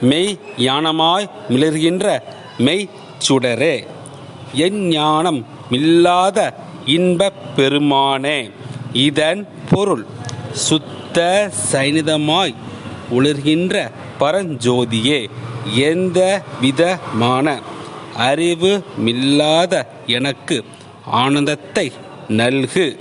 மெய் ஞானமாய் மிளர்கின்ற மெய் சுடரே. என் ஞானம் இல்லாத இன்பப் பெருமானே இதன் பொருள் சுத்த சைனிதமாய் ஒளிர்கின்ற பரஞ்சோதியே எந்த விதமான அறிவு மில்லாத எனக்கு ஆனந்தத்தை நல்கு.